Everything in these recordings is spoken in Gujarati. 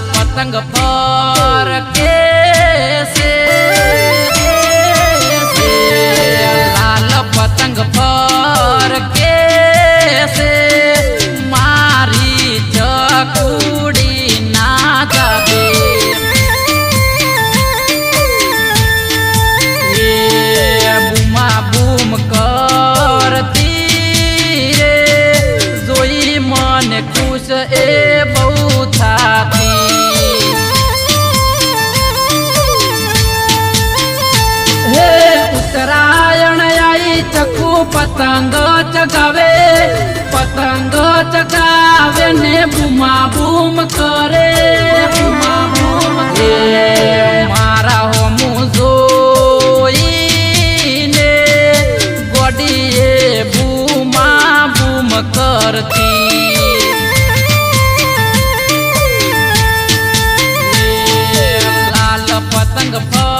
પતંગ પર કે ભૂખું પતંગ ચગાવે પતંગ ચગાવે ને બુમા બૂમ કરે. બુમા બૂમ મારા હો મું જોઈને ગોડીએ બુમા બૂમ કરતી. લાલ પતંગ પર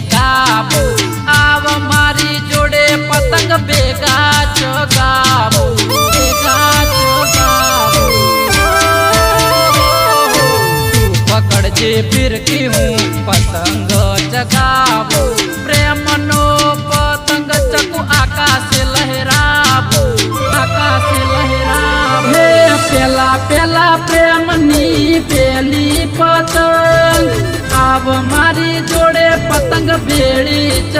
તાપ આવ મારી જોડે પતંગ ભેગા ચોગાવ. ભેગા ચોગાવ. પકડજે ફિરકી હું. સંગ ભેળી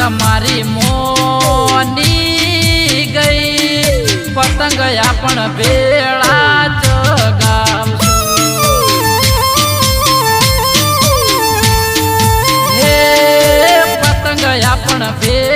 તમારી મોની ગઈ. પતંગ આપણ ભેળા ચગાવશું હે પતંગ આપણ ભેળા